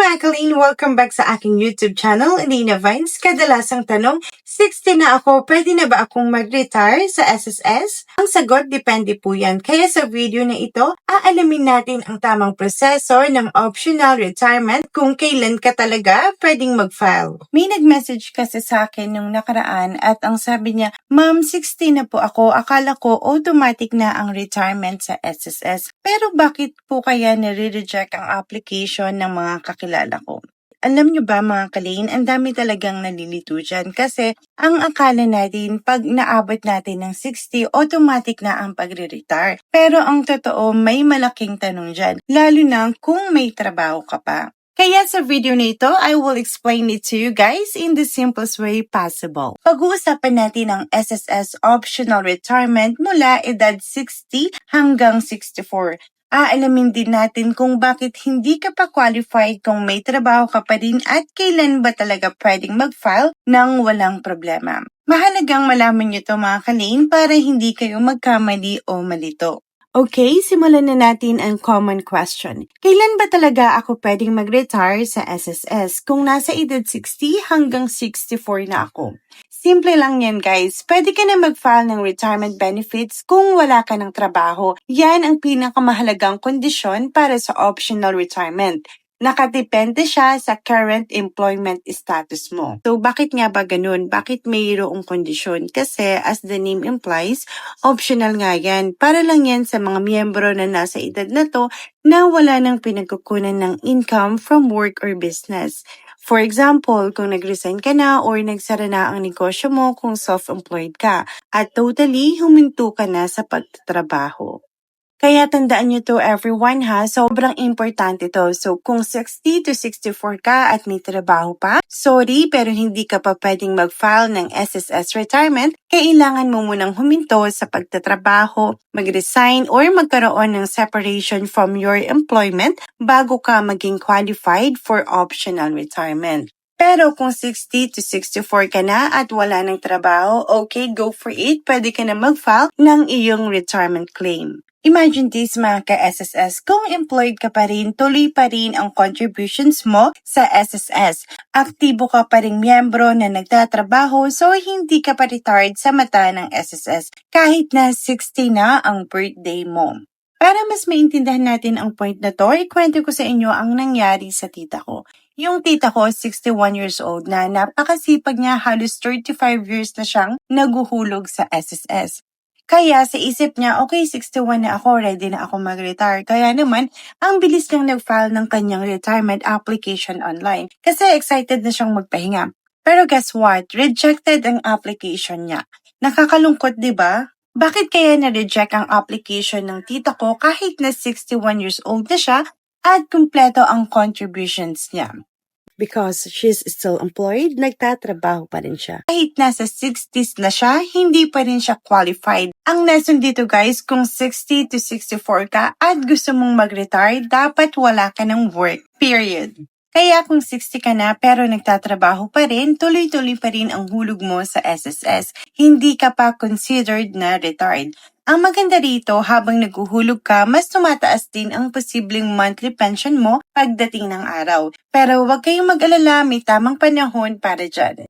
mga Kalin! Welcome back sa aking YouTube channel, Nina Vines. Kadalasang tanong, 60 na ako, pwede na ba akong mag-retire sa SSS? Ang sagot, depende po yan. Kaya sa video na ito, aalamin natin ang tamang proseso ng optional retirement kung kailan ka talaga pwedeng mag-file. May nag-message kasi sa akin nung nakaraan at ang sabi niya, Ma'am, 60 na po ako. Akala ko automatic na ang retirement sa SSS. Pero bakit po kaya nare-reject ang application ng mga kakilala ko? Alam nyo ba mga kalane, ang dami talagang nalilito dyan kasi ang akala natin pag naabot natin ng 60, automatic na ang pagre-retire. Pero ang totoo, may malaking tanong dyan, lalo na kung may trabaho ka pa. Kaya sa video na ito, I will explain it to you guys in the simplest way possible. Pag-uusapan natin ang SSS optional retirement mula edad 60 hanggang 64. Aalamin din natin kung bakit hindi ka pa qualified kung may trabaho ka pa rin at kailan ba talaga pwedeng mag-file ng walang problema. Mahalagang malaman nyo to mga kalane para hindi kayo magkamali o malito. Okay, simulan na natin ang common question. Kailan ba talaga ako pwedeng mag-retire sa SSS kung nasa edad 60 hanggang 64 na ako? Simple lang yan guys. Pwede ka na mag-file ng retirement benefits kung wala ka ng trabaho. Yan ang pinakamahalagang kondisyon para sa optional retirement. Nakadepende siya sa current employment status mo. So, bakit nga ba ganun? Bakit mayroong kondisyon? Kasi, as the name implies, optional nga yan. Para lang yan sa mga miyembro na nasa edad na to na wala nang pinagkukunan ng income from work or business. For example, kung nag-resign ka na or nagsara na ang negosyo mo kung self-employed ka at totally huminto ka na sa pagtatrabaho. Kaya tandaan nyo to everyone ha, sobrang importante to. So kung 60 to 64 ka at may trabaho pa, sorry pero hindi ka pa pwedeng mag-file ng SSS retirement, kailangan mo munang huminto sa pagtatrabaho, mag-resign or magkaroon ng separation from your employment bago ka maging qualified for optional retirement. Pero kung 60 to 64 ka na at wala ng trabaho, okay, go for it. Pwede ka na mag-file ng iyong retirement claim. Imagine this mga ka-SSS, kung employed ka pa rin, tuloy pa rin ang contributions mo sa SSS. Aktibo ka pa rin miyembro na nagtatrabaho so hindi ka pa retired sa mata ng SSS kahit na 60 na ang birthday mo. Para mas maintindihan natin ang point na to, ikwento ko sa inyo ang nangyari sa tita ko. Yung tita ko, 61 years old na napakasipag niya, halos 35 years na siyang naguhulog sa SSS. Kaya sa isip niya, okay, 61 na ako, ready na ako mag-retire. Kaya naman, ang bilis niyang nag-file ng kanyang retirement application online. Kasi excited na siyang magpahinga. Pero guess what? Rejected ang application niya. Nakakalungkot, di ba? Bakit kaya na-reject ang application ng tita ko kahit na 61 years old na siya at kumpleto ang contributions niya? Because she's still employed, nagtatrabaho pa rin siya. Kahit nasa 60s na siya, hindi pa rin siya qualified. Ang lesson dito guys, kung 60 to 64 ka at gusto mong mag-retire, dapat wala ka ng work. Period. Kaya kung 60 ka na pero nagtatrabaho pa rin, tuloy-tuloy pa rin ang hulog mo sa SSS. Hindi ka pa considered na retired. Ang maganda rito, habang naguhulog ka, mas tumataas din ang posibleng monthly pension mo pagdating ng araw. Pero huwag kayong mag-alala, may tamang panahon para dyan.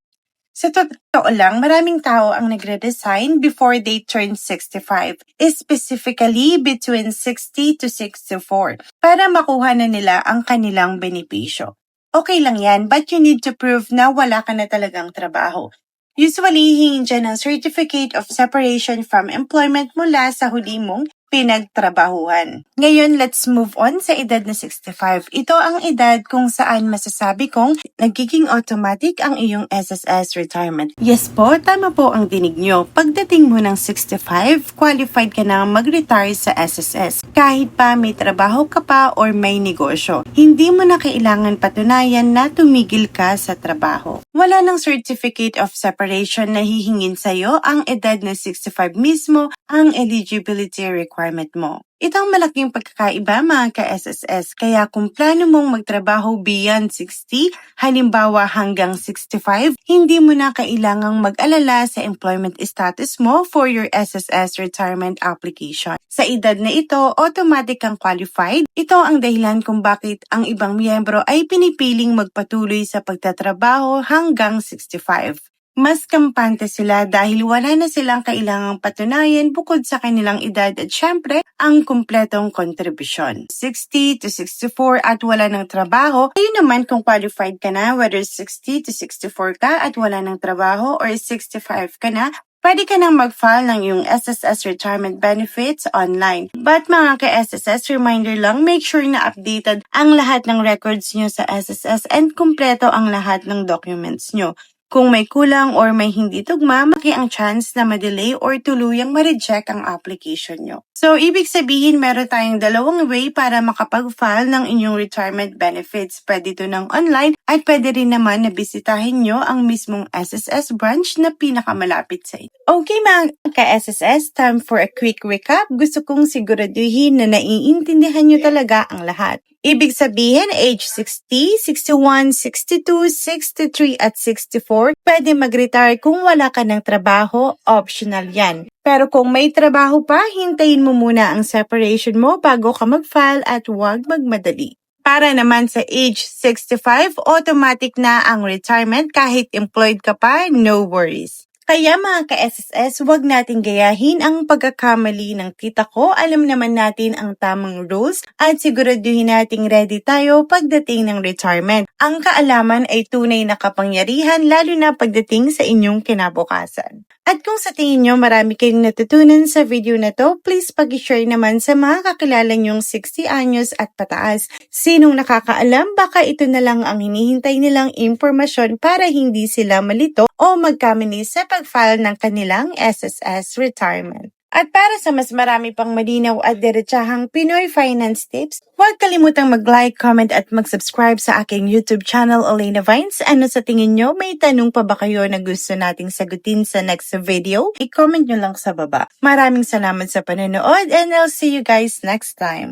Sa totoo lang, maraming tao ang nagre-resign before they turn 65, specifically between 60 to 64, para makuha na nila ang kanilang benepisyo. Okay lang yan, but you need to prove na wala ka na talagang trabaho. Usually, dyan ang Certificate of Separation from Employment mula sa huli mong pinagtrabahuhan. Ngayon, let's move on sa edad na 65. Ito ang edad kung saan masasabi kong nagiging automatic ang iyong SSS retirement. Yes po, tama po ang dinig nyo. Pagdating mo ng 65, qualified ka na mag-retire sa SSS. Kahit pa may trabaho ka pa or may negosyo. Hindi mo na kailangan patunayan na tumigil ka sa trabaho. Wala ng Certificate of Separation na hihingin sa'yo ang edad na 65 mismo ang eligibility requirement requirement mo. Ito ang malaking pagkakaiba mga ka-SSS, kaya kung plano mong magtrabaho beyond 60, halimbawa hanggang 65, hindi mo na kailangang mag-alala sa employment status mo for your SSS retirement application. Sa edad na ito, automatic kang qualified. Ito ang dahilan kung bakit ang ibang miyembro ay pinipiling magpatuloy sa pagtatrabaho hanggang 65 mas kampante sila dahil wala na silang kailangang patunayan bukod sa kanilang edad at syempre ang kumpletong kontribusyon. 60 to 64 at wala ng trabaho, ayun naman kung qualified ka na whether 60 to 64 ka at wala ng trabaho or 65 ka na, Pwede ka nang mag-file ng iyong SSS retirement benefits online. But mga ka-SSS, reminder lang, make sure na updated ang lahat ng records nyo sa SSS and kumpleto ang lahat ng documents nyo. Kung may kulang or may hindi tugma, maki ang chance na ma-delay or tuluyang ma-reject ang application nyo. So, ibig sabihin, meron tayong dalawang way para makapag-file ng inyong retirement benefits. Pwede ito ng online at pwede rin naman na bisitahin nyo ang mismong SSS branch na pinakamalapit sa inyo. Okay mga ka-SSS, time for a quick recap. Gusto kong siguraduhin na naiintindihan nyo talaga ang lahat. Ibig sabihin, age 60, 61, 62, 63 at 64, pwede mag-retire kung wala ka ng trabaho, optional yan. Pero kung may trabaho pa, hintayin mo muna ang separation mo bago ka mag-file at huwag magmadali. Para naman sa age 65, automatic na ang retirement kahit employed ka pa, no worries. Kaya mga ka-SSS, huwag nating gayahin ang pagkakamali ng tita ko. Alam naman natin ang tamang rules at siguraduhin nating ready tayo pagdating ng retirement. Ang kaalaman ay tunay na kapangyarihan lalo na pagdating sa inyong kinabukasan. At kung sa tingin nyo marami kayong natutunan sa video na to, please pag-share naman sa mga kakilala nyong 60 anyos at pataas. Sinong nakakaalam, baka ito na lang ang hinihintay nilang impormasyon para hindi sila malito o magkamali sa pag-file ng kanilang SSS retirement. At para sa mas marami pang malinaw at diretsahang Pinoy Finance Tips, huwag kalimutang mag-like, comment at mag-subscribe sa aking YouTube channel, Elena Vines. Ano sa tingin nyo? May tanong pa ba kayo na gusto nating sagutin sa next video? I-comment nyo lang sa baba. Maraming salamat sa panonood and I'll see you guys next time.